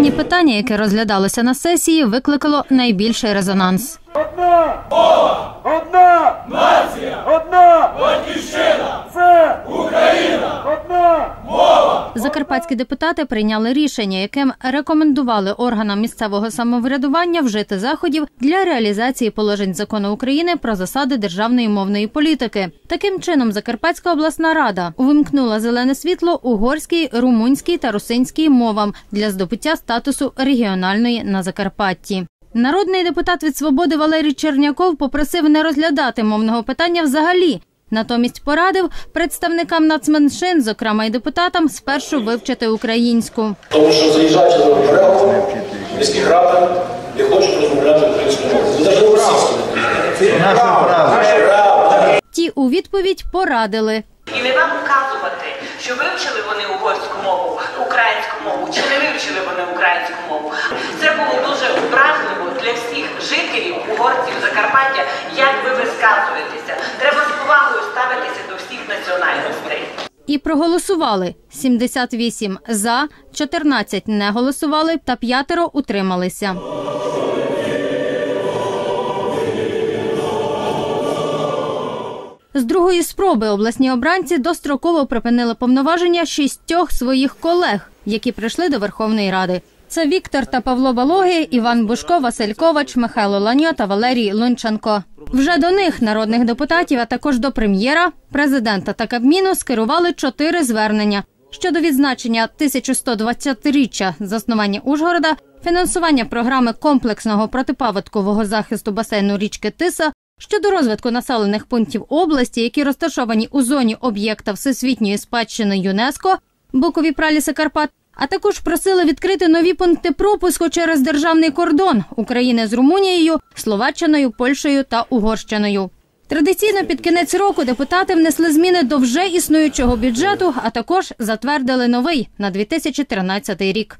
Останнє питання, яке розглядалося на сесії, викликало найбільший резонанс. Одна мова! Одна нація! Одна батьківщина! Це Україна! Одна Закарпатські депутати прийняли рішення, яким рекомендували органам місцевого самоврядування вжити заходів для реалізації положень закону України про засади державної мовної політики. Таким чином, Закарпатська обласна рада увімкнула зелене світло угорській, румунській та русинській мовам для здобуття статусу регіональної на Закарпатті. Народний депутат від свободи Валерій Черняков попросив не розглядати мовного питання взагалі. Натомість порадив представникам нацменшин, зокрема й депутатам, спершу вивчити українську. Тому що заїжджаючи до берегу, міських радах, не хочуть розмовляти українською мовою. Ви навіть російською не розмовляєте. Ті у відповідь порадили. І не вам вказувати, що вивчили вони угорську мову, українську мову, чи не вивчили вони українську мову. Це було дуже образливо для всіх жителів угорців Закарпаття, як ви висказуєтеся. Треба ставитися до всіх національностей. І проголосували 78 за, 14 не голосували та п'ятеро утрималися. З другої спроби обласні обранці достроково припинили повноваження шістьох своїх колег, які прийшли до Верховної Ради. Це Віктор та Павло Балоги, Іван Бушко, Василь Ковач, Михайло Ланьо та Валерій Лунченко. Вже до них народних депутатів, а також до прем'єра, президента та Кабміну скерували чотири звернення щодо відзначення 1120-річчя заснування Ужгорода, фінансування програми комплексного протипаводкового захисту басейну річки Тиса, щодо розвитку населених пунктів області, які розташовані у зоні об'єкта всесвітньої спадщини ЮНЕСКО, Букові праліси Карпат, а також просили відкрити нові пункти пропуску через державний кордон України з Румунією, Словаччиною, Польщею та Угорщиною. Традиційно під кінець року депутати внесли зміни до вже існуючого бюджету, а також затвердили новий на 2013 рік.